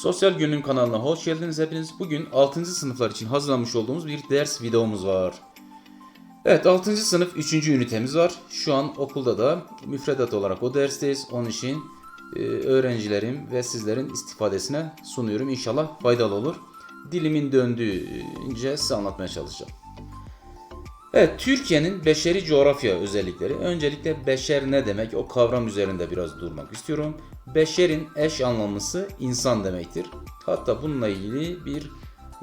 Sosyal Günlüğüm kanalına hoş geldiniz hepiniz. Bugün 6. sınıflar için hazırlamış olduğumuz bir ders videomuz var. Evet 6. sınıf 3. ünitemiz var. Şu an okulda da müfredat olarak o dersteyiz. Onun için e, öğrencilerim ve sizlerin istifadesine sunuyorum. İnşallah faydalı olur. Dilimin döndüğünce size anlatmaya çalışacağım. Evet, Türkiye'nin beşeri coğrafya özellikleri. Öncelikle beşer ne demek? O kavram üzerinde biraz durmak istiyorum. Beşerin eş anlamlısı insan demektir. Hatta bununla ilgili bir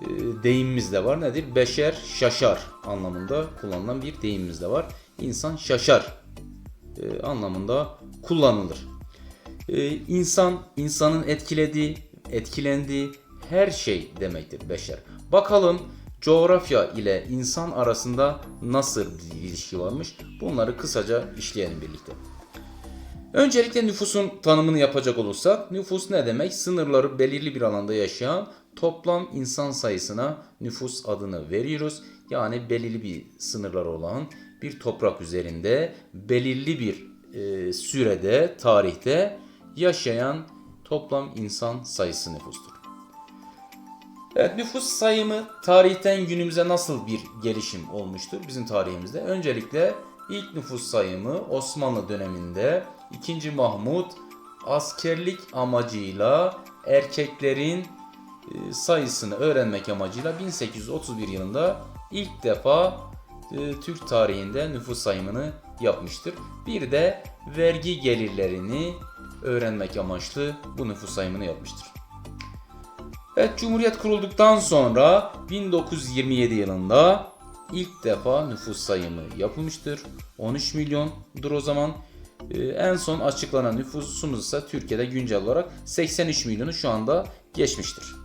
e, deyimimiz de var. Nedir? Beşer şaşar anlamında kullanılan bir deyimimiz de var. İnsan şaşar e, anlamında kullanılır. E, insan, insanın etkilediği, etkilendiği her şey demektir beşer. Bakalım coğrafya ile insan arasında nasıl bir ilişki varmış? Bunları kısaca işleyelim birlikte. Öncelikle nüfusun tanımını yapacak olursak, nüfus ne demek? Sınırları belirli bir alanda yaşayan toplam insan sayısına nüfus adını veriyoruz. Yani belirli bir sınırları olan bir toprak üzerinde belirli bir e, sürede, tarihte yaşayan toplam insan sayısı nüfustur. Evet nüfus sayımı tarihten günümüze nasıl bir gelişim olmuştur bizim tarihimizde? Öncelikle ilk nüfus sayımı Osmanlı döneminde 2. Mahmut askerlik amacıyla erkeklerin e, sayısını öğrenmek amacıyla 1831 yılında ilk defa e, Türk tarihinde nüfus sayımını yapmıştır. Bir de vergi gelirlerini öğrenmek amaçlı bu nüfus sayımını yapmıştır. Evet Cumhuriyet kurulduktan sonra 1927 yılında ilk defa nüfus sayımı yapılmıştır. 13 milyondur o zaman. Ee, en son açıklanan nüfusumuz ise Türkiye'de güncel olarak 83 milyonu şu anda geçmiştir.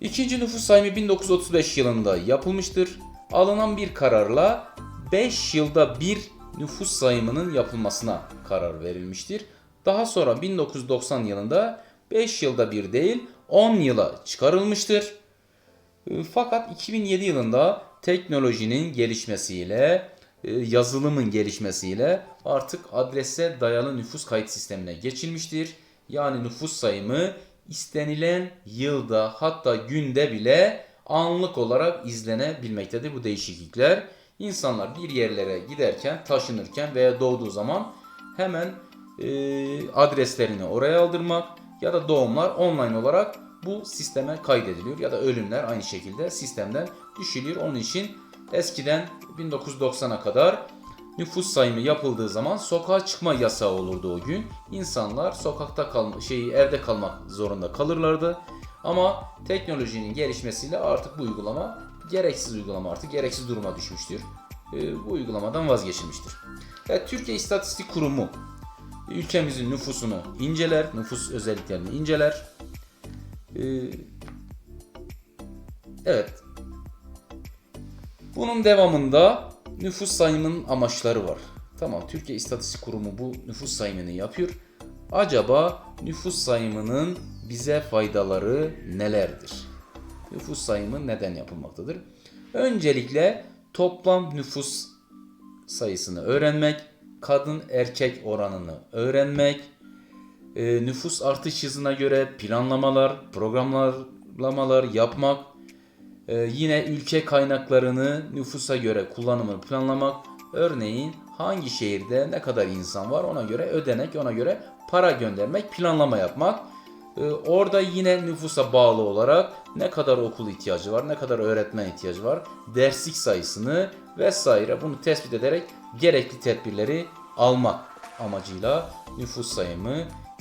İkinci nüfus sayımı 1935 yılında yapılmıştır. Alınan bir kararla 5 yılda bir nüfus sayımının yapılmasına karar verilmiştir. Daha sonra 1990 yılında 5 yılda bir değil 10 yıla çıkarılmıştır. E, Fakat 2007 yılında teknolojinin gelişmesiyle, e, yazılımın gelişmesiyle artık adrese dayalı nüfus kayıt sistemine geçilmiştir. Yani nüfus sayımı istenilen yılda hatta günde bile anlık olarak izlenebilmektedir bu değişiklikler. İnsanlar bir yerlere giderken, taşınırken veya doğduğu zaman hemen e, adreslerini oraya aldırmak ya da doğumlar online olarak bu sisteme kaydediliyor ya da ölümler aynı şekilde sistemden düşülüyor. Onun için eskiden 1990'a kadar nüfus sayımı yapıldığı zaman sokağa çıkma yasağı olurdu o gün. İnsanlar sokakta kalma, şeyi evde kalmak zorunda kalırlardı. Ama teknolojinin gelişmesiyle artık bu uygulama gereksiz uygulama artık gereksiz duruma düşmüştür. Ee, bu uygulamadan vazgeçilmiştir. Evet, Türkiye İstatistik Kurumu ülkemizin nüfusunu inceler, nüfus özelliklerini inceler. Ee, evet. Bunun devamında nüfus sayımının amaçları var. Tamam, Türkiye İstatistik Kurumu bu nüfus sayımını yapıyor. Acaba nüfus sayımının bize faydaları nelerdir? Nüfus sayımı neden yapılmaktadır? Öncelikle toplam nüfus sayısını öğrenmek, kadın erkek oranını öğrenmek, e, nüfus artış hızına göre planlamalar, programlamalar yapmak, e, yine ülke kaynaklarını nüfusa göre kullanımını planlamak, örneğin hangi şehirde ne kadar insan var ona göre ödenek, ona göre para göndermek, planlama yapmak. E, orada yine nüfusa bağlı olarak ne kadar okul ihtiyacı var, ne kadar öğretmen ihtiyacı var, derslik sayısını vesaire bunu tespit ederek gerekli tedbirleri almak amacıyla nüfus sayımı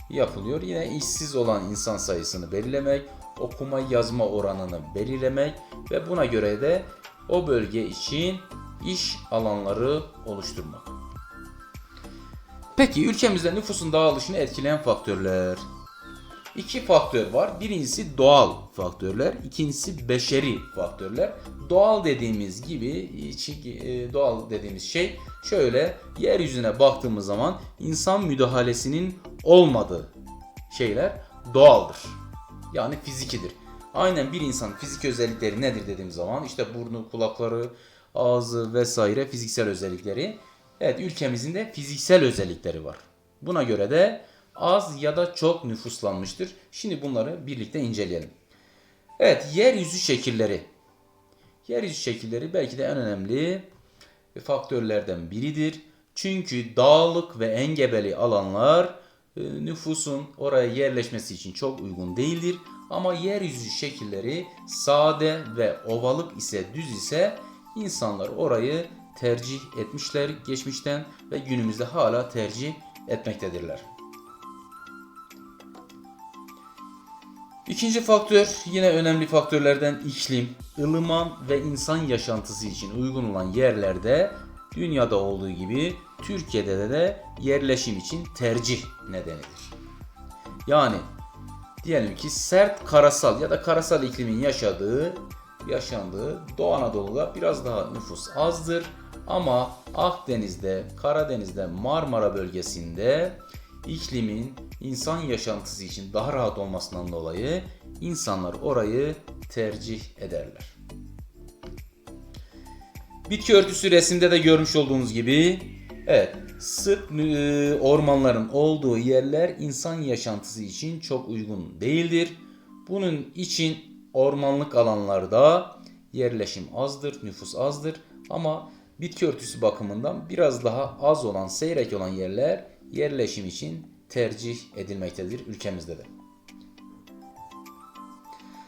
yapılıyor. Yine işsiz olan insan sayısını belirlemek, okuma yazma oranını belirlemek ve buna göre de o bölge için iş alanları oluşturmak. Peki ülkemizde nüfusun dağılışını etkileyen faktörler. İki faktör var. Birincisi doğal faktörler, ikincisi beşeri faktörler. Doğal dediğimiz gibi e, doğal dediğimiz şey şöyle yeryüzüne baktığımız zaman insan müdahalesinin olmadığı şeyler doğaldır. Yani fizikidir. Aynen bir insanın fizik özellikleri nedir dediğimiz zaman işte burnu, kulakları, ağzı vesaire fiziksel özellikleri. Evet ülkemizin de fiziksel özellikleri var. Buna göre de az ya da çok nüfuslanmıştır. Şimdi bunları birlikte inceleyelim. Evet, yeryüzü şekilleri. Yeryüzü şekilleri belki de en önemli faktörlerden biridir. Çünkü dağlık ve engebeli alanlar e, nüfusun oraya yerleşmesi için çok uygun değildir. Ama yeryüzü şekilleri sade ve ovalık ise düz ise insanlar orayı tercih etmişler geçmişten ve günümüzde hala tercih etmektedirler. İkinci faktör yine önemli faktörlerden iklim, ılıman ve insan yaşantısı için uygun olan yerlerde dünyada olduğu gibi Türkiye'de de yerleşim için tercih nedenidir. Yani diyelim ki sert karasal ya da karasal iklimin yaşadığı yaşandığı Doğu Anadolu'da biraz daha nüfus azdır ama Akdeniz'de, Karadeniz'de, Marmara bölgesinde iklimin insan yaşantısı için daha rahat olmasından dolayı insanlar orayı tercih ederler. Bitki örtüsü resimde de görmüş olduğunuz gibi evet sık e, ormanların olduğu yerler insan yaşantısı için çok uygun değildir. Bunun için ormanlık alanlarda yerleşim azdır, nüfus azdır ama bitki örtüsü bakımından biraz daha az olan, seyrek olan yerler yerleşim için tercih edilmektedir ülkemizde de.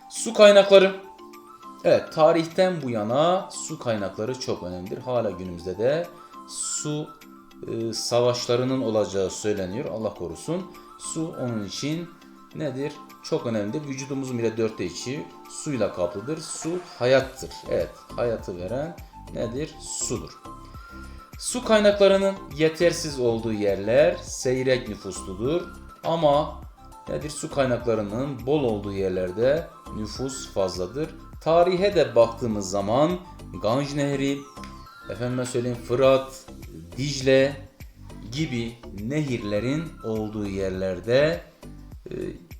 Su kaynakları. Evet, tarihten bu yana su kaynakları çok önemlidir. Hala günümüzde de su e, savaşlarının olacağı söyleniyor. Allah korusun. Su onun için nedir? Çok önemlidir. Vücudumuzun bile dörtte içi suyla kaplıdır. Su hayattır. Evet, hayatı veren nedir? Sudur. Su kaynaklarının yetersiz olduğu yerler seyrek nüfusludur. Ama nedir? Su kaynaklarının bol olduğu yerlerde nüfus fazladır. Tarihe de baktığımız zaman Ganj Nehri, efendime söyleyeyim Fırat, Dicle gibi nehirlerin olduğu yerlerde e,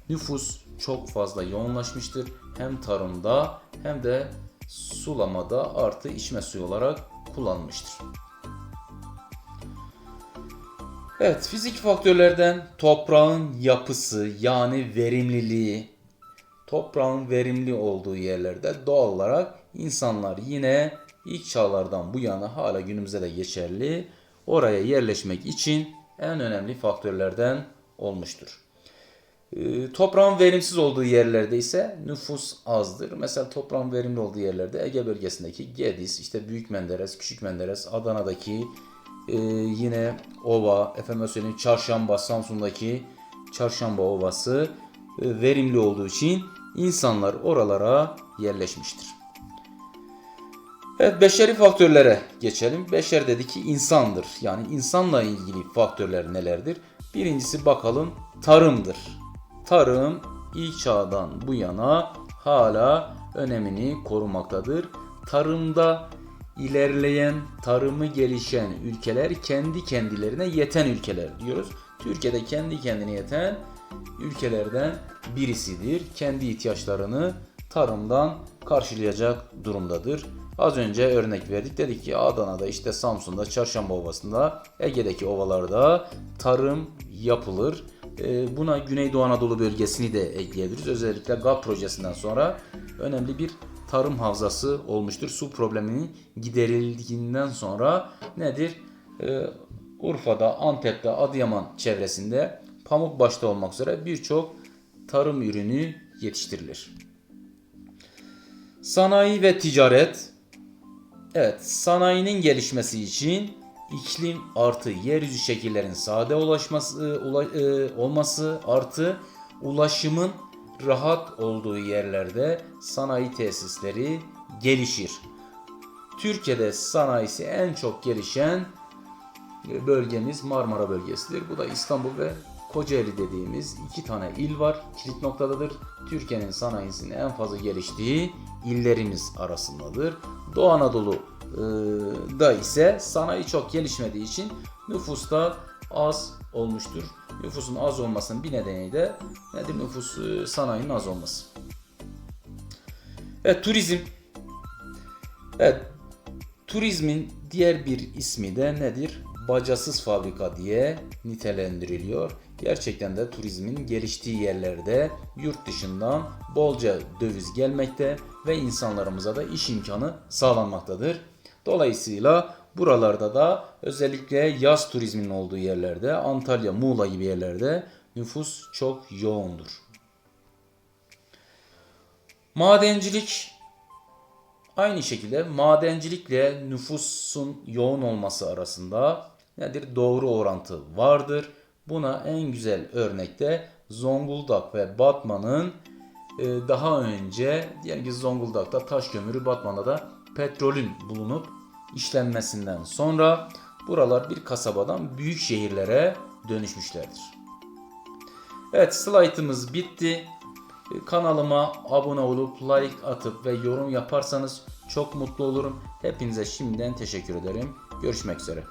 nüfus çok fazla yoğunlaşmıştır. Hem tarımda hem de sulamada artı içme suyu olarak kullanılmıştır. Evet, fizik faktörlerden toprağın yapısı yani verimliliği, toprağın verimli olduğu yerlerde doğal olarak insanlar yine ilk çağlardan bu yana hala günümüzde de geçerli oraya yerleşmek için en önemli faktörlerden olmuştur. Ee, toprağın verimsiz olduğu yerlerde ise nüfus azdır. Mesela toprağın verimli olduğu yerlerde Ege bölgesindeki Gediz, işte Büyük Menderes, Küçük Menderes, Adana'daki e, yine Ova, efendim söyleyeyim Çarşamba, Samsun'daki Çarşamba Ovası e, verimli olduğu için insanlar oralara yerleşmiştir. Evet beşeri faktörlere geçelim. Beşer dedi ki insandır. Yani insanla ilgili faktörler nelerdir? Birincisi bakalım tarımdır. Tarım ilk çağdan bu yana hala önemini korumaktadır. Tarımda ilerleyen, tarımı gelişen ülkeler kendi kendilerine yeten ülkeler diyoruz. Türkiye'de kendi kendine yeten ülkelerden birisidir. Kendi ihtiyaçlarını tarımdan karşılayacak durumdadır. Az önce örnek verdik. Dedik ki Adana'da, işte Samsun'da, Çarşamba Ovası'nda, Ege'deki ovalarda tarım yapılır. Ee, Buna Güneydoğu Anadolu bölgesini de ekleyebiliriz. Özellikle GAP projesinden sonra önemli bir tarım havzası olmuştur. Su probleminin giderildiğinden sonra nedir? Ee, Urfa'da, Antep'te, Adıyaman çevresinde pamuk başta olmak üzere birçok tarım ürünü yetiştirilir. Sanayi ve ticaret. Evet, sanayinin gelişmesi için iklim artı yeryüzü şekillerin sade ulaşması ula- e, olması artı ulaşımın rahat olduğu yerlerde sanayi tesisleri gelişir. Türkiye'de sanayisi en çok gelişen bölgemiz Marmara bölgesidir. Bu da İstanbul ve Kocaeli dediğimiz iki tane il var. Kilit noktadadır. Türkiye'nin sanayisinin en fazla geliştiği illerimiz arasındadır. Doğu Anadolu da ise sanayi çok gelişmediği için nüfus da az olmuştur. Nüfusun az olmasının bir nedeni de nedir? Nüfus e, sanayinin az olması. Evet turizm. Evet turizmin diğer bir ismi de nedir? Bacasız fabrika diye nitelendiriliyor. Gerçekten de turizmin geliştiği yerlerde yurt dışından bolca döviz gelmekte ve insanlarımıza da iş imkanı sağlanmaktadır. Dolayısıyla buralarda da özellikle yaz turizminin olduğu yerlerde Antalya, Muğla gibi yerlerde nüfus çok yoğundur. Madencilik aynı şekilde madencilikle nüfusun yoğun olması arasında nedir? Doğru orantı vardır. Buna en güzel örnek de Zonguldak ve Batman'ın e, daha önce diyelim ki Zonguldak'ta taş kömürü, Batman'da da petrolün bulunup işlenmesinden sonra buralar bir kasabadan büyük şehirlere dönüşmüşlerdir. Evet slaytımız bitti. Kanalıma abone olup like atıp ve yorum yaparsanız çok mutlu olurum. Hepinize şimdiden teşekkür ederim. Görüşmek üzere.